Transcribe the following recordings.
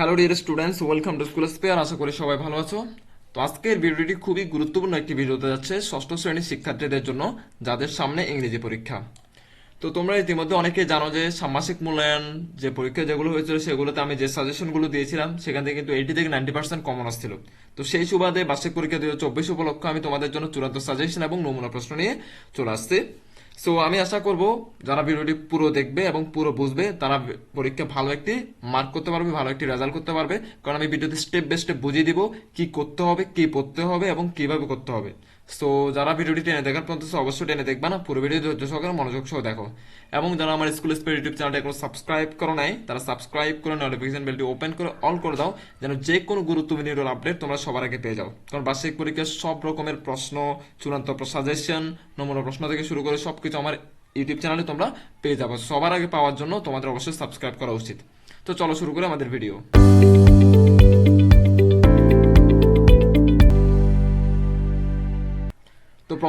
Hello dear students welcome to school spare আশা করি সবাই ভালো আছো। তো আজকের ভিডিওটি খুবই গুরুত্বপূর্ণ একটি ভিডিও হতে যাচ্ছে ষষ্ঠ শ্রেণির শিক্ষার্থীদের জন্য, যাদের সামনে ইংরেজি পরীক্ষা। তো তোমরা ইতিমধ্যে অনেকেই জানো যে ষান্মাসিক মূল্যায়ন যে পরীক্ষা যেগুলো হয়েছিল, সেগুলোতে আমি যে সাজেশনগুলো দিয়েছিলাম, সেখান থেকে কিন্তু এইটি থেকে নাইনটি পার্সেন্ট কমন আসছিল। তো সেই সুবাদে বার্ষিক পরীক্ষা দুই হাজার চব্বিশ উপলক্ষে আমি তোমাদের জন্য চূড়ান্ত সাজেশন এবং নমুনা প্রশ্ন নিয়ে চলে আসছি। সো আমি আশা করব যারা ভিডিওটি পুরো দেখবে এবং পুরো বুঝবে, তারা পরীক্ষা ভালো একটি মার্ক করতে পারবে, ভালো একটি রেজাল্ট করতে পারবে। কারণ আমি ভিডিওতে স্টেপ বাই স্টেপ বুঝিয়ে দিব কি করতে হবে, কি পড়তে হবে এবং কীভাবে করতে হবে। সো যারা ভিডিওটি টেনে দেখার পর্যন্ত অবশ্যই টেনে দেখবে না। পুরো ভিডিও ধৈর্য সহকারে মনোযোগ সহ দেখো। এবং যারা আমার স্কুল স্পের ইউটিউব চ্যানেলটা এখন সাবস্ক্রাইব করো নাই, তারা সাবস্ক্রাইব করে নোটিফিকেশন বেলটি ওপেন করে অল করে দাও, যেন যে কোনো গুরুত্বপূর্ণ ভিডিওর আপডেট তোমরা সবার আগে পেয়ে যাও। কারণ বার্ষিক পরীক্ষার সব রকমের প্রশ্ন, চূড়ান্ত সাজেশন নমুনা প্রশ্ন থেকে শুরু করে সবকিছু আমার ইউটিউব চ্যানেলে তোমরা পেয়ে যাব। সবার আগে পাওয়ার জন্য তোমাদের অবশ্যই সাবস্ক্রাইব করা উচিত। তো চলো শুরু করে আমাদের ভিডিও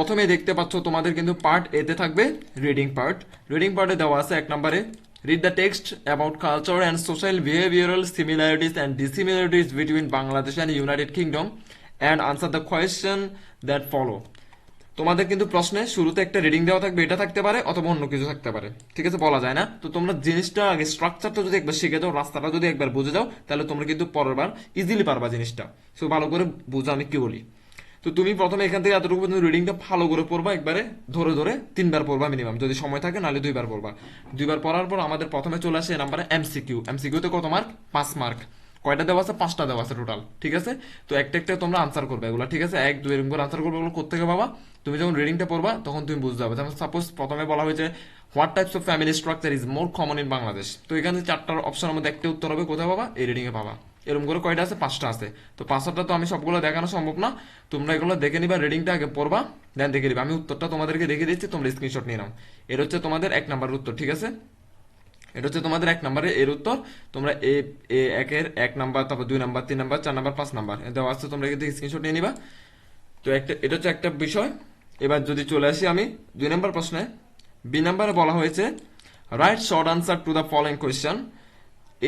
প্রথমে দেখতে পাচ্ছ তোমাদের কিন্তু পার্ট এতে থাকবে রিডিং পার্ট রিডিং পার্টে দেওয়া আছে এক নম্বরে read the text about culture and social behavioural similarities and dissimilarities between Bangladesh and United Kingdom and answer the question that follow তোমাদের কিন্তু প্রশ্নে শুরুতে একটা রিডিং দেওয়া থাকবে, এটা থাকতে পারে অথবা অন্য কিছু থাকতে পারে। ঠিক আছে, বলা যায় না? তো তোমরা জিনিসটা আগে স্ট্রাকচারটা যদি একবার শিখে যাও, রাস্তাটা যদি একবার বুঝে যাও, তাহলে তোমরা কিন্তু পরের বার ইজিলি পারবা জিনিসটা। সো ভালো করে বুঝো আমি কি বলি। তো তুমি প্রথমে এখান থেকে এতটুকু পর্যন্ত রিডিংটা ভালো করে পড়বা একবারে, ধরে ধরে তিনবার পড়বা মিনিমাম যদি সময় থাকে, নাহলে দুইবার পড়বা। দুইবার পড়ার পর আমাদের প্রথমে চলে আসে নাম্বারে এমসিকিউ এমসিকিউতে কত মার্ক পাঁচ মার্ক কয়টা দেওয়া আছে? পাঁচটা দেওয়া আছে টোটাল ঠিক আছে? তো একটা একটা তোমরা আনসার করবে এগুলো, ঠিক আছে? এক, দুই, এরকম করে আনসার করবে এগুলো কোথেকে পাবা? তুমি যখন রিডিংটা পড়বা, তখন তুমি বুঝতে পারবে। যেমন সাপোজ প্রথমে বলা হয়েছে what types of family structure is more common in Bangladesh তো এখানে চারটার অপশনের মধ্যে একটা উত্তর হবে, কোথায় পাবা? এই রিডিং এ পাবা। এরকম করে কয়টা আছে? পাঁচটা আছে। তো পাঁচটা তো আমি সবগুলো দেখানো সম্ভব না। তোমরা এগুলো দেখে নিবা রিডিংটা আগে পড়বা দেন দেখে নিবা। আমি উত্তরটা তোমাদেরকে দেখে দিচ্ছি, তোমরা স্ক্রিনশট নিয়ে নাও। এর হচ্ছে তোমাদের এক নাম্বার উত্তর, ঠিক আছে? এটা হচ্ছে তোমাদের এক নম্বরের এর উত্তর। তোমরা এ এ একের এক নাম্বার, তারপর দুই নাম্বার, তিন নাম্বার, চার নাম্বার, পাঁচ নাম্বার। দেওয়া আছে, তোমরা থেকে স্ক্রিনশট নিয়ে নিবা। তো একটা, এটা হচ্ছে একটা বিষয়। এবার যদি চলে আসি আমি দুই নাম্বার প্রশ্নে। বি নাম্বারে বলা হয়েছে write short answer to the following question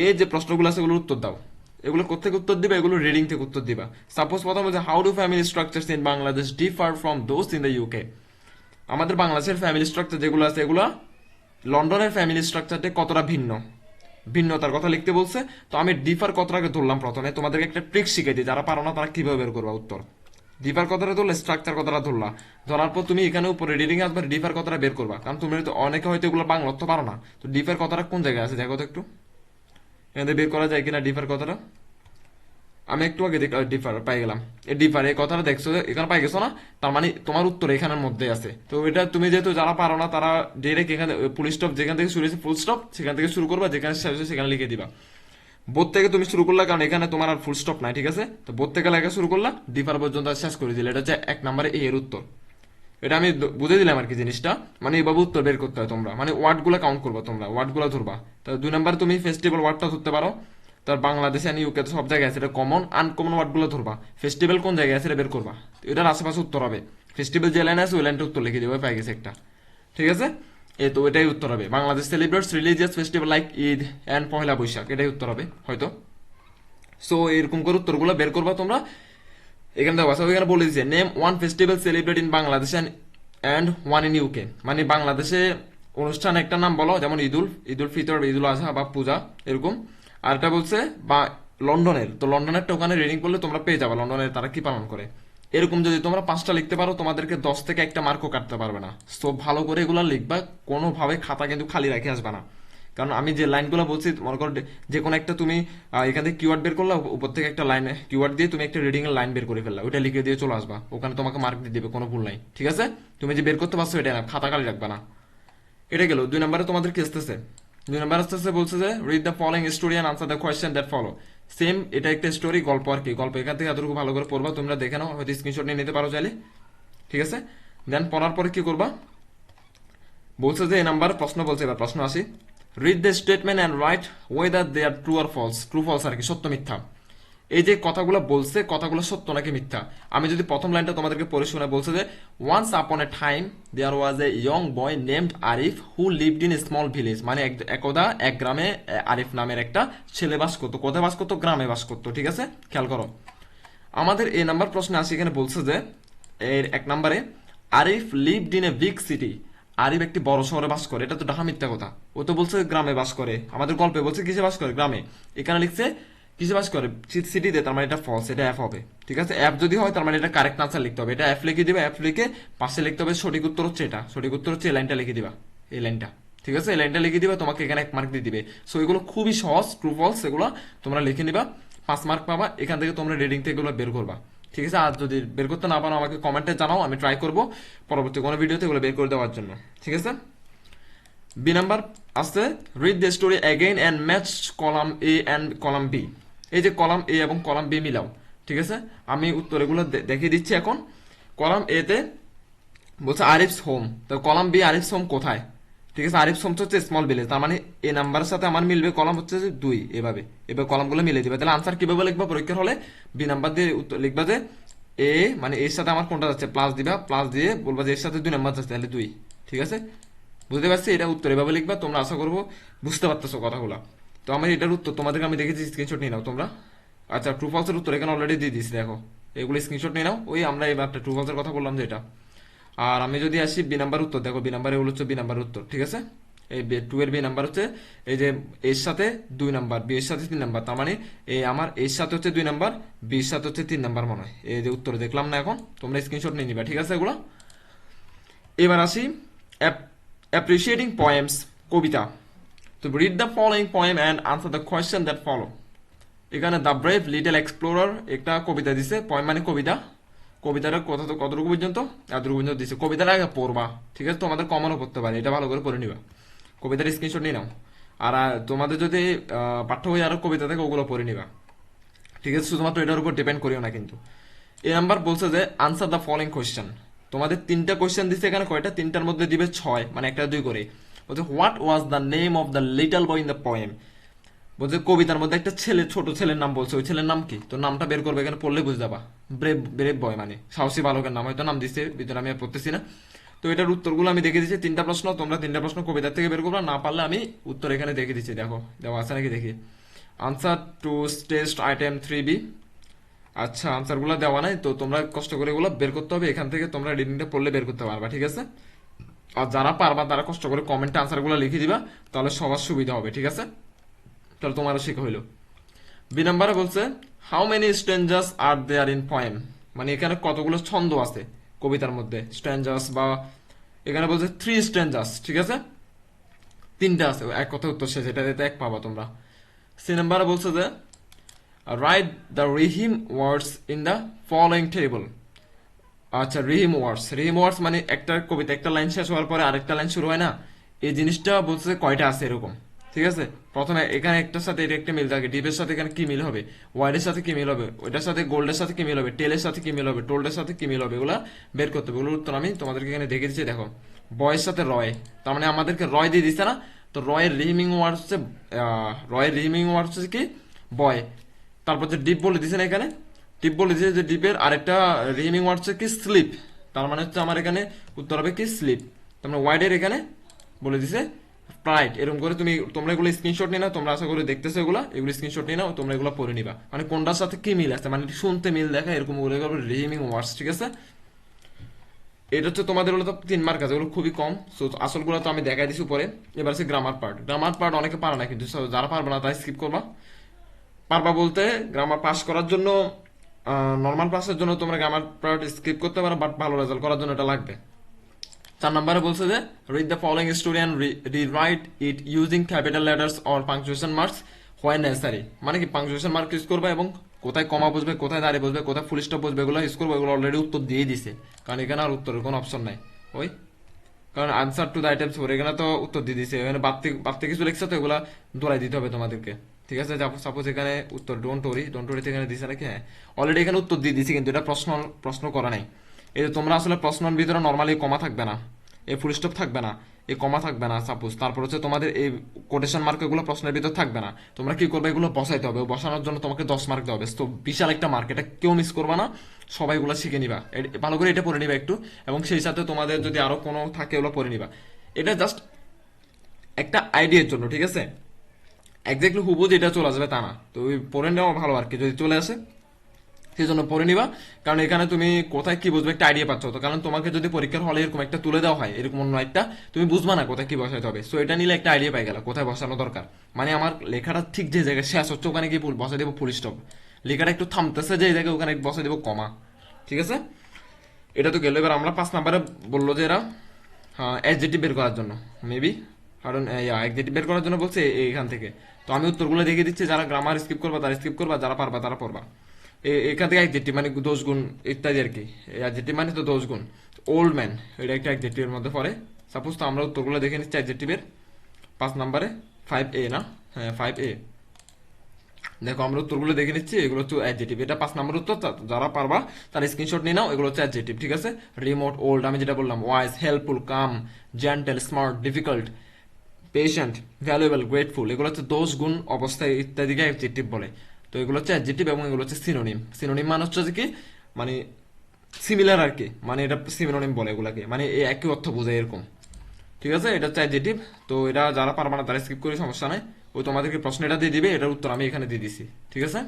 এই যে প্রশ্নগুলো আছে, এগুলোর উত্তর দাও। এগুলো কোথেকে উত্তর দিবা? এগুলো রিডিং থেকে উত্তর দিবা। সাপোজ প্রথম হচ্ছে how do family structures in Bangladesh differ from those in the UK আমাদের বাংলাদেশের ফ্যামিলি স্ট্রাকচার যেগুলো আছে, এগুলো লন্ডনের ফ্যামিলি স্ট্রাকচারটা কতটা ভিন্ন? ভিন্নতার কথা লিখতে বলছে। তো আমি ডিফার কতটাকে ধরলাম প্রথমে। তোমাদেরকে একটা ট্রিক শিখাই দিই। যারা পারো না, তারা কীভাবে বের করবা উত্তর? ডিফার কথাটা ধরলে স্ট্রাকচার কথাটা ধরলা? ধরার পর তুমি এখানে উপরে রিডিং আসবে ডিফার কথাটা বের করবা? কারণ তুমি তো অনেকে হয়তো এগুলো বাংলা অর্থ পারো না। তো ডিফার কথাটা কোন জায়গায় আছে? দেখো তো একটু। এখান থেকে বের করা যায় কিনা ডিফার কথাটা? আমি একটু আগে ডিফার পাই গেলাম। এই ডিফার এই কথাটা দেখছ এখানে পাই গেছো না? তার মানে তোমার উত্তর এখানের মধ্যে আছে। তো এটা তুমি যেহেতু যারা পারো না, তারা ডিরেক্ট এখানে ফুল স্টপ যেখান থেকে শুরু হয়েছে ফুল স্টপ সেখান থেকে শুরু করবা, যেখানে শেষ হয়েছে, সেখানে লিখে দিবা। বোধ থেকে তুমি শুরু করলা, কারণ এখানে তোমার আর ফুল স্টপ নাই, ঠিক আছে? তো বোধ থেকে লেখা শুরু করলা ডিফার পর্যন্ত শেষ করে দিলে। এটা হচ্ছে এক নম্বরে এর উত্তর। এটা আমি বুঝে দিলাম আর কি জিনিসটা। মানে এইভাবে উত্তর বের করতে হয় তোমরা। মানে ওয়ার্ডগুলো কাউন্ট করবা তোমরা, ওয়ার্ডগুলো ধরবা। তো দুই নাম্বার তুমি ফেস্টিভ্যাল ওয়ার্ডটা ধরতে পারো। তার বাংলাদেশে আর ইউকে তো সব জায়গায় আছে, এটা কমন আনকমন ওয়ার্ডগুলো ধরবা। ফেস্টিভ্যাল কোন জায়গায় আছে এটা বের করবা। এটার আশেপাশে উত্তর হবে। ফেস্টিভ্যাল যে লাইন আছে, ওই লাইনটা উত্তর লিখে দেবে পাই গেছে একটা। ঠিক আছে? এ তো এটাই উত্তর হবে। Bangladesh celebrates religious festival like Eid and Pahela Baishakh, এটাই উত্তর হবে, হয়তো। সো এরকম করে উত্তরগুলো বের করবা তোমরা। এখানে দেখো সব এখানে বলে দিচ্ছে name one festival celebrate in Bangladesh and one in UK মানে বাংলাদেশে অনুষ্ঠান একটা নাম বলো, যেমন ঈদুল ঈদুল ফিতর, ঈদুল আজহা বা পূজা, এরকম। আর এটা বলছে, বা লন্ডনের। তো লন্ডনেরটা ওখানে রিডিং করলে তোমরা পেয়ে যাবে, লন্ডনের তারা কি পালন করে। এরকম যদি তোমরা পাঁচটা লিখতে পারো, তোমাদেরকে দশ থেকে একটা মার্কও কাটতে পারবে না। সো ভালো করে এগুলো লিখবা, কোনোভাবে খাতা কিন্তু খালি রেখে আসবে না। কারণ আমি যে লাইনগুলো বলছি, মনে করো যে কোনো একটা তুমি এখান থেকে কিওয়ার্ড বের করলা, উপর থেকে একটা লাইন কিওয়ার্ড দিয়ে তুমি একটা রিডিং এর লাইন বের করে ফেললা, ওইটা লিখে দিয়ে চলে আসবা। ওখানে তোমাকে মার্ক দিয়ে দেবে, কোনো ভুল নাই। ঠিক আছে? তুমি যে বের করতে পারছ এটা না, খাতা খালি রাখবা না। এটা গেল। দুই নম্বরে তোমাদের কি আসতেছে? দুই নম্বর আসতেছে বলছে যে read the following story and answer the question that follow same এটা একটা স্টোরি গল্প আর কি। গল্প এখান থেকে এতটুকু ভালো করে পড়বা, তোমরা দেখে নাও, হয়তো স্ক্রিনশট নিয়ে নিতে পারো চাইলে। ঠিক আছে? দেন পড়ার পরে কি করবা? বলছে যে, এই নাম্বার প্রশ্ন বলছে, এবার প্রশ্ন আসি। Read the statement and write whether they are true or false true false আর কি? সত্য, মিথ্যা। এই যে কথাগুলো বলছে, কথাগুলো সত্য নাকি মিথ্যা? আমি যদি প্রথম লাইনটা তোমাদেরকে পড়ে শুনে বলছে যে once upon a time there was a young boy named Arif who lived in small village মানে এক- একদা, এক গ্রামে আরিফ নামের একটা ছেলে বাস করতো। কোথায় বাস করতো? গ্রামে বাস করতো, ঠিক আছে? খেয়াল করো। আমাদের এই নাম্বার প্রশ্নে আসি এখানে বলছে যে, এর এক নম্বরে Arif lived in a big city Arif একটি বড় শহরে বাস করে, এটা তো ডাহা মিথ্যা কথা। ও তো বলছে গ্রামে বাস করে, আমাদের গল্পে বলছে কিসে বাস করে? গ্রামে। এখানে লিখছে, কিসে বাস করে? সিটিতে তার মানে এটা ফলস এটা অ্যাপ হবে। ঠিক আছে? অ্যাপ যদি হয়, তার মানে এটা কারেক্ট আনসার লিখতে হবে। এটা অ্যাপ লিখে দিবে অ্যাপ লিখে পাশে লিখতে হবে সঠিক উত্তর হচ্ছে এটা। সঠিক উত্তর হচ্ছে এই লাইনটা লিখে দিবা, এই লাইনটা। ঠিক আছে? এই লাইনটা লিখে দিবা, তোমাকে এখানে এক মার্ক দিয়ে দিবে। সো এগুলো খুবই সহজ ট্রু ফলস এগুলো তোমরা লিখে নিবা, পাঁচ মার্ক পাবা, এখান থেকে তোমরা রিডিং থেকে এগুলো বের করবা। ঠিক আছে, আর যদি বের করতে না পারো আমাকে কমেন্টে জানাও, আমি ট্রাই করব পরবর্তী কোনো ভিডিওতে এগুলো বের করে দেওয়ার জন্য। ঠিক আছে? বি নাম্বার আছে read the story again and match column A and column B এই যে কলাম এ এবং কলাম বি মিলাও, ঠিক আছে? আমি উত্তর এগুলো দেখিয়ে দিচ্ছি এখন। কলাম এতে বলছে আরিফস হোম তো কলাম বি আরিফস হোম কোথায়? ঠিক আছে আরিফস হোম হচ্ছে স্মল ভিলেজ তার মানে এ নাম্বারের সাথে আমার মিলবে কলম হচ্ছে যে দুই এভাবে। এবার কলমগুলো মিলে দিবে। তাহলে আনসার কীভাবে লিখবা? পরীক্ষার হলে বি নাম্বার দিয়ে উত্তর লিখবা যে এ মানে এর সাথে আমার কোনটা যাচ্ছে? প্লাস দিবা প্লাস দিয়ে বলবা যে এর সাথে দুই নাম্বার যাচ্ছে, তাহলে দুই। ঠিক আছে? বুঝতে পারছি? এটা উত্তর এভাবে লিখবা, তোমরা আশা করব বুঝতে পারতেছো কথাগুলো। তো আমার এটার উত্তর তোমাদেরকে আমি দেখেছি স্ক্রিনশট নিয়ে নাও তোমরা। আচ্ছা ট্রু ফলসের উত্তর এখানে অলরেডি দিয়ে দিচ্ছি দেখো। এগুলো স্ক্রিনশট নিয়ে নাও। ওই আমরা এবার ট্রু ফলসের কথা বললাম যে এটা। আর আমি যদি আসি বি নাম্বার উত্তর, দেখো বি নাম্বার এগুলো হচ্ছে বি নাম্বার উত্তর, ঠিক আছে? এই টু এর বি নাম্বার হচ্ছে এই যে এর সাথে দুই নাম্বার, বি এর সাথে তিন নাম্বার, তার মানে এই আমার এর সাথে হচ্ছে দুই নাম্বার, বি এর সাথে হচ্ছে তিন নাম্বার মনে হয়। এই যে উত্তর দেখলাম না এখন, তোমরা স্ক্রিনশট নিয়ে নিবা, ঠিক আছে এগুলো? এবার আসি অ্যাপ্রিসিয়েটিং পয়েমস কবিতা। তো read the following poem and answer the question that follow এখানে দ্য ব্রেভ লিটল এক্সপ্লোরার একটা কবিতা দিছে পয়েম মানে কবিতা। কবিতাটা কত কতটুকু পর্যন্ত? এতটুকু পর্যন্ত দিচ্ছে কবিতাটা আগে পড়বা, ঠিক আছে? তোমাদের কমনও পড়তে পারে। এটা ভালো করে পড়ে নিবা। কবিতার স্ক্রিনশট নিয়ে নাও। আর তোমাদের যদি পাঠ্য বই আরও কবিতা থাকে, ওগুলো পড়ে নিবা। ঠিক আছে? শুধুমাত্র এটার উপর ডিপেন্ড করিও না কিন্তু। এই নাম্বার বলছে যে আনসার দ্য ফলোইং কোয়েশ্চেন তোমাদের তিনটা কোয়েশ্চেন দিচ্ছে এখানে কয়টা? তিনটার মধ্যে দিবে ছয় মানে একটা, দুই করে। বলছে what was the name of the little boy in the poem বলছে, কবিতার মধ্যে একটা ছেলে, ছোট ছেলের নাম বলছে, ওই ছেলের নাম কি? তো নামটা বের করবে এখানে পড়লে বুঝতে যাবা ব্রেভ ব্রেভ বয় মানে সাহসী বালকের নাম, হয়তো নাম দিচ্ছে ভিতরে আমি পড়তেছি না। তো এটার উত্তরগুলো আমি দেখে দিচ্ছি, তিনটা প্রশ্ন, তোমরা তিনটা প্রশ্ন কবিতার থেকে বের করবা, না পারলে আমি উত্তর এখানে দেখে দিচ্ছি, দেখো দেখো আছে নাকি দেখি। Answer to test item three B আচ্ছা আনসারগুলো দেওয়া নাই, তো তোমরা কষ্ট করে এগুলো বের করতে হবে, এখান থেকে তোমরা রিডিংটা পড়লে বের করতে পারবা, ঠিক আছে? আর যারা পারবা, তারা কষ্ট করে কমেন্টে আনসারগুলো লিখে দিবা, তাহলে সবার সুবিধা হবে, ঠিক আছে? তাহলে তোমারও শেখা হইল। বি নাম্বারে বলছে how many strangers are there in poem মানে এখানে কতগুলো ছন্দ আছে কবিতার মধ্যে? স্ট্রেঞ্জার্স বা এখানে বলছে থ্রি স্ট্রেঞ্জার্স ঠিক আছে? তিনটা আছে, এক কথা উত্তর শেষ, এটা দিতে এক পাবা তোমরা। সি নাম্বারে বলছে যে write the rhyme words in the following table আচ্ছা রিহিম ওয়ার্ডস রিহিম ওয়ার্ডস মানে একটা কবিতা, একটা লাইন শেষ হওয়ার পরে আরেকটা লাইন শুরু হয় না? এই জিনিসটা বলছে কয়টা আছে এরকম? ঠিক আছে? প্রথমে এখানে একটার সাথে এটা একটা মিল থাকে। ডিপের সাথে এখানে কি মিল হবে? ওয়াইডের সাথে কি মিল হবে? ওইটার সাথে গোল্ডের সাথে কি মিল হবে? টেলের সাথে কি মিল হবে? টোল্ডের সাথে কি মিল হবে? এগুলা বের করতে হবে। এগুলোর উত্তর আমি তোমাদেরকে এখানে দেখে দিচ্ছি। দেখো বয়ের সাথে রয় তার মানে আমাদেরকে রয় দিয়ে দিচ্ছে না? তো রয়ের রিহিমিং ওয়ার্ড হচ্ছে রয়ের রিহিমিং ওয়ার্ড হচ্ছে কি? বয় তারপর যে ডিপ বলে দিছে না এখানে? ডিপ বলে দিয়েছে যে ডিপের আরেকটা রিহিমিং ওয়ার্ড হচ্ছে কি? স্লিপ তার মানে হচ্ছে আমার এখানে উত্তর হবে কি? স্লিপ তার মানে ওয়াইডের এখানে বলে দিছে প্রাইট এরকম করে তুমি, তোমরা এগুলো স্ক্রিনশট নিয়ে নাও, তোমরা আশা করে দেখতেছো এগুলো এগুলো স্ক্রিনশট নিয়ে নাও, তোমরা এগুলো পড়ে নিবা। মানে কোনটার সাথে কি মিল আছে? মানে শুনতে মিল দেখা, এরকম ওগুলো রিহিমিং ওয়ার্ডস, ঠিক আছে? এটা হচ্ছে তোমাদের হলো তো তিন মার্ক আছে ওগুলো খুবই কম। সো আসলগুলো তো আমি দেখাই দিছি উপরে। এবার আছে গ্রামার পার্ট গ্রামার পার্ট অনেকে পারে না, কিন্তু যারা পারবে না, তাই স্কিপ করবা। পারবা বলতে গ্রামার পাস করার জন্য নর্মাল পাসের জন্য তোমরা গ্রামার পার্ট স্কিপ করতে পারো বাট ভালো রেজাল্ট করার জন্য এটা লাগবে। চার নম্বরে বলছে যে read the following story and rewrite it using capital letters or punctuation marks where necessary মানে কি পাংচুয়েশন মার্ক ইউজ করবে এবং কোথায় কমা বসবে, কোথায় দাঁড়িয়ে বসবে, কোথায় ফুল স্টপ বসবে এগুলো ইউজ করবে, এগুলো অলরেডি উত্তর দিয়ে দিছে। কারণ এখানে আর উত্তরের কোনো অপশন নাই। ওই? কারণ answer to the items four এখানে তো উত্তর দিয়ে দিছে। এখানে বাড়তে বাড়তে কিছু লিখছে তো এগুলা দোলাই দিতে হবে তোমাদেরকে। ঠিক আছে? সাপোজ এখানে উত্তর ডোন্ট ওরি ডোন্ট ওরিতে এখানে দিছে নাকি? হ্যাঁ। অলরেডি এখানে উত্তর দিয়ে দিছে কিন্তু এটা প্রশ্ন প্রশ্ন করা নাই। এই যে তোমরা আসলে প্রশ্নের ভিতরে নর্মালি কমা থাকবে না। এই ফুল স্টপ থাকবে না। এই কমা থাকবে না সাপোজ তারপর হচ্ছে তোমাদের এই কোটেশন মার্ক এগুলো প্রশ্নের ভিতর থাকবে না। তোমরা কি করবে? এগুলো বসাইতে হবে। বসানোর জন্য তোমাকে দশ মার্ক দেওয়া হবে। তো বিশাল একটা মার্ক এটা কেউ মিস করবে না। সবাই এগুলো শিখে নিবা। ভালো করে এটা পড়ে নিবা একটু। এবং সেই সাথে তোমাদের যদি আরও কোনো থাকে ওগুলো পড়ে নিবা। এটা জাস্ট একটা আইডিয়ার জন্য, ঠিক আছে? একজাক্টলি হুবু যেটা চলে আসবে তা না। তো ওই পড়ে নেওয়া ভালো আর কি। যদি চলে আসে সেই জন্য পড়ে নিবা। কারণ এখানে তুমি কোথায় কি বুঝবে একটা আইডিয়া পাচ্ছ। তো কারণ তোমাকে যদি পরীক্ষার হলে এরকম একটা তুলে দেওয়া হয়, এরকম অন্য একটা, তুমি বুঝবা না কোথায় কি বসাইতে হবে। সো এটা নিলে একটা আইডিয়া পাই গেল, কোথায় বসানো দরকার। মানে আমার লেখাটা ঠিক যে জায়গায় শেষ হচ্ছে, ওখানে ফুল- বসাই দেবো ফুল স্টপ লেখাটা একটু থামতেছে যে জায়গায়, ওখানে বসাই দেবো কমা ঠিক আছে? এটা তো গেল। এবার আমরা পাঁচ নাম্বারে বলল যে এরা হ্যাঁ এসজেটি বের করার জন্য। মেবি কারণ এক্সজেটি বের করার জন্য বলছে এ- এখান থেকে। তো আমি উত্তরগুলো দেখিয়ে দিচ্ছি, যারা গ্রামার স্কিপ করবা, তারা স্কিপ করবা, যারা পারবা, তারা পড়বা। এখান থেকে একজেটি মানে দোষ গুণ ইত্যাদি আর কি। একজেটি মানে তো দোষ গুণ। ওল্ড ম্যান এটা একটা একজেটিভের মধ্যে পড়ে। সাপোজ তো আমরা উত্তরগুলো দেখে নিচ্ছি একজেটিভের পাঁচ নাম্বারে ফাইভ এ না? হ্যাঁ ফাইভ এ দেখো, আমরা উত্তরগুলো দেখে নিচ্ছি, এগুলো হচ্ছে অ্যাডজেটিভ এটা পাঁচ নম্বর উত্তর যারা পারবা, তারা স্ক্রিনশট নিয়ে নাও, এগুলো হচ্ছে অ্যাডজেটিভ ঠিক আছে? রিমোট ওল্ড আমি যেটা বললাম wise helpful calm gentle smart difficult patient valuable grateful এগুলো হচ্ছে দোষ গুণ অবস্থায় ইত্যাদিকে অ্যাডজেটিভ বলে। তো এগুলো হচ্ছে অ্যাডজেটিভ এবং এগুলো হচ্ছে সিনোনিম সিনোনিম মানে হচ্ছে কি? মানে সিমিলার আর কি। মানে এটা সিনোনিম বলে এগুলাকে। মানে এই একই অর্থ বোঝায় এরকম। ঠিক আছে? এটা হচ্ছে অ্যাডজেটিভ তো এটা যারা পারবা না, তারা স্কিপ করে, সমস্যা নাই। ওই তোমাদেরকে প্রশ্ন এটা দিয়ে দিবে, এটার উত্তর আমি এখানে দিয়ে দিছি। ঠিক আছে?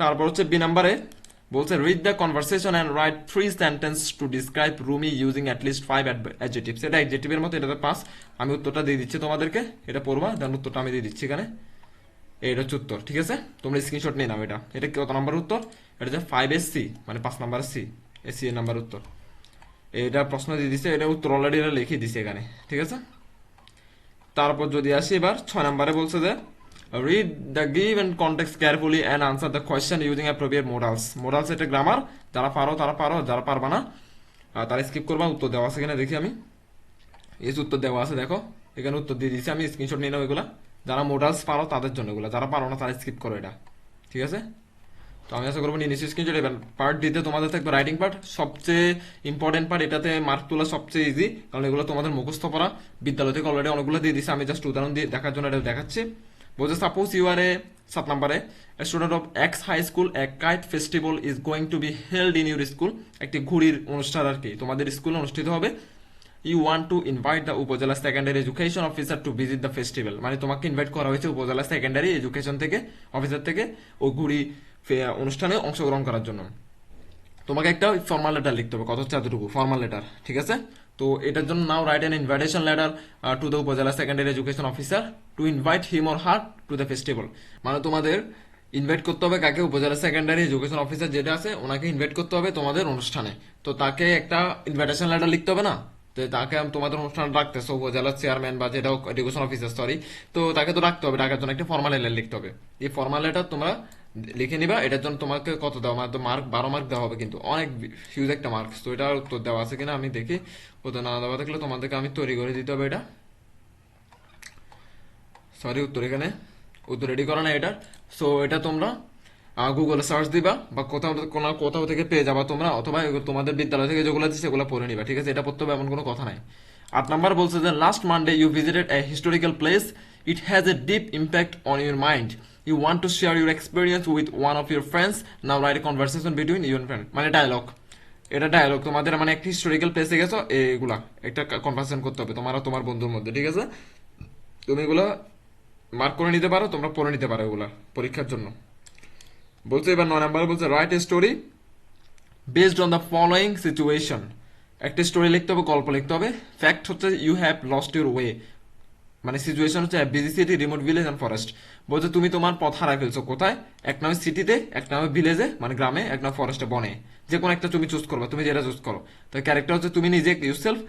তারপর হচ্ছে বি নাম্বারে বলছে read the conversation and write three sentence to describe Rumi using at least five adjectives এটা অ্যাডজেটিভের মতো, এটাতে পাস আমি উত্তরটা দিয়ে দিচ্ছি তোমাদেরকে। এটা পড়বা দেন উত্তরটা আমি দিয়ে দিচ্ছি এখানে। এটা হচ্ছে উত্তর, ঠিক আছে? তোমরা স্ক্রিনশট নিয়ে নাও এটা। এটা কত নাম্বার উত্তর? এটা হচ্ছে ফাইভ এস সি মানে পাঁচ নাম্বার সি এস সি এর নাম্বার উত্তর। এটা প্রশ্ন দিয়ে দিছে, এটা উত্তর অলরেডি এটা লিখে দিছে এখানে, ঠিক আছে? তারপর যদি আসি এবার, ছয় নম্বরে বলছে যে read the given context carefully and answer the question using appropriate modals modals এটা গ্রামার যারা পারো তারা পারো, যারা পারবা না তারা স্কিপ করবা, উত্তর দেওয়া আছে কিনা দেখি আমি। এই উত্তর দেওয়া আছে, দেখো। এখানে উত্তর দিয়ে দিয়েছি আমি স্ক্রিনশট নিয়ে নেব এগুলা। যারা মোডালস পারো তাদের জন্য এগুলো, যারা পারো না তারা স্কিপ করো এটা, ঠিক আছে? তো আমি আশা করব নিয়ে নিশ্চয়ই স্ক্রিনশট এবার পার্ট দিতে তোমাদের থাকবে রাইটিং পার্ট সবচেয়ে ইম্পর্টেন্ট পার্ট এটাতে মার্ক তোলা সবচেয়ে ইজি কারণ এগুলো তোমাদের মুখস্থ পড়া বিদ্যালয় থেকে অলরেডি অনেকগুলো দিয়ে দিছে আমি জাস্ট উদাহরণ দিয়ে দেখার জন্য এটা দেখাচ্ছি। বলছে সাপোজ ইউ আর এ সাত নম্বরে student of X high school a kite festival is going to be held in your school একটি ঘুড়ির অনুষ্ঠান আর কি, তোমাদের স্কুলে অনুষ্ঠিত হবে। You want to invite the upazila secondary education officer to visit the festival মানে তোমাকে ইনভাইট করা হয়েছে উপজেলা সেকেন্ডারি এডুকেশন থেকে অফিসার থেকে ও ফে- অনুষ্ঠানে অংশগ্রহণ করার জন্য। তোমাকে একটা ফর্মাল লেটার লিখতে হবে কত হচ্ছে এতটুকু ফর্মাল লেটার ঠিক আছে? তো এটার জন্য now write an invitation letter to the Upazila secondary education officer to invite him or her to the festival মানে তোমাদের ইনভাইট করতে হবে কাকে? উপজেলা সেকেন্ডারি এডুকেশন অফিসার যেটা আছে, ওনাকে ইনভাইট করতে হবে তোমাদের অনুষ্ঠানে। তো তাকে একটা ইনভাইটেশন লেটার লিখতে হবে না? তো তাকে তোমাদের অনুষ্ঠান রাখতেছো উপজেলার চেয়ারম্যান বা যেটা এডুকেশন অফিসার সরি তো তাকে তো রাখতে হবে, ডাকার জন্য একটা ফর্মাল লেটার লিখতে হবে। এই ফর্মাল লেটার তোমরা লিখে নিবা, এটার জন্য তোমাকে কত দেওয়া মানে মার্ক বারো মার্ক দেওয়া হবে কিন্তু, অনেক হিউজ একটা মার্ক তো এটার উত্তর দেওয়া আছে কিনা আমি দেখি। উত্তর না দেওয়া থাকলে তোমাদেরকে আমি তৈরি করে দিতে হবে এটা। সরি উত্তর এখানে, উত্তর রেডি করা না এটা সো এটা তোমরা গুগলে সার্চ দিবা বা কোথাও কোনো কোথাও থেকে পেয়ে যাবা তোমরা, অথবা তোমাদের বিদ্যালয় থেকে যেগুলো আছে সেগুলো পড়ে নিবা, ঠিক আছে? এটা পড়তে হবে এমন কোনো কথা নাই। আট নাম্বার বলছে যে last Monday you visited a historical place it has a deep impact on your mind you want to share your experience with one of your friends now write conversation between your friend মানে dialogue এটা dialogue তোমাদের মানে একটা historical প্লেসে গেছো, এগুলা, একটা conversation করতে হবে তোমার তোমার বন্ধুর মধ্যে, ঠিক আছে? তুমি এগুলা মার্ক করে নিতে পারো, তোমরা পড়ে নিতে পারো এগুলা, পরীক্ষার জন্য। বলছে এবার নয় নাম্বার বলছে write a story based on the following situation একটা স্টোরি লিখতে হবে, গল্প লিখতে হবে। ফ্যাক্ট হচ্ছে you have lost your way মানে সিচুয়েশন হচ্ছে busy city remote village and forest বলছে, তুমি তোমার পথ হারা ফেলছো। কোথায়? এক নামে সিটিতে এক নামে ভিলেজে মানে গ্রামে, এক নামে ফরেস্টে বনে। যে কোনো একটা তুমি চুজ করবে, তুমি যেটা চুজ করো। তো ক্যারেক্টার হচ্ছে, তুমি নিজে ইউসেলফ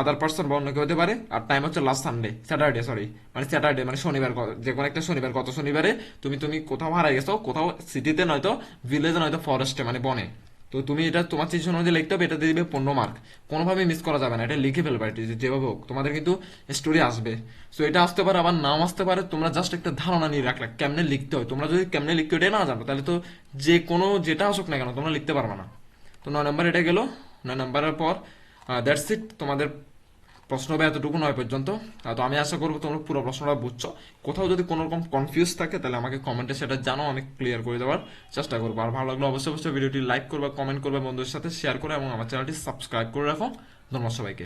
আদার পার্সন বা অন্য কেউ হতে পারে। আর টাইম হচ্ছে লাস্ট সানডে স্যাটারডে সরি মানে স্যাটারডে মানে শনিবার যে কোনো একটা শনিবার, গত শনিবারে তুমি তুমি কোথাও হারাই গেছো, কোথাও সিটিতে নয়তো ভিলেজে নয়তো ফরেস্টে মানে বনে। তো তুমি এটা তোমার সিচুয়েশন অনুযায়ী লিখতে হবে, এটা দিয়ে দিবে পনেরো মার্ক কোনোভাবে মিস করা যাবে না, এটা লিখে ফেলবে এটা যেভাবে হোক। তোমাদের কিন্তু স্টোরি আসবে। সো এটা আসতে পারে, আবার নাম আসতে পারে, তোমরা জাস্ট একটা ধারণা নিয়ে রাখলে, কেমনে লিখতে হয়। তোমরা যদি কেমনে লিখতে এটা না জানো, তাহলে তো যে কোনো, যেটা আসুক না কেন, তোমরা লিখতে পারবে না। তো নয় নাম্বার এটা গেলো, নয় নাম্বারের পর দ্যাটস ইট তোমাদের প্রশ্ন হবে এতটুকু নয় পর্যন্ত। তো আমি আশা করব তোমরা পুরো প্রশ্নটা বুঝছ। কোথাও যদি কোনো রকম কনফিউজ থাকে, তাহলে আমাকে কমেন্টে সেটা জানো আমি ক্লিয়ার করে দেওয়ার চেষ্টা করব। আর ভালো লাগল অবশ্যই অবশ্যই ভিডিওটি লাইক করবে কমেন্ট করবে, বন্ধুদের সাথে শেয়ার করে, এবং আমার চ্যানেলটি সাবস্ক্রাইব করে রাখো। ধন্যবাদ সবাইকে।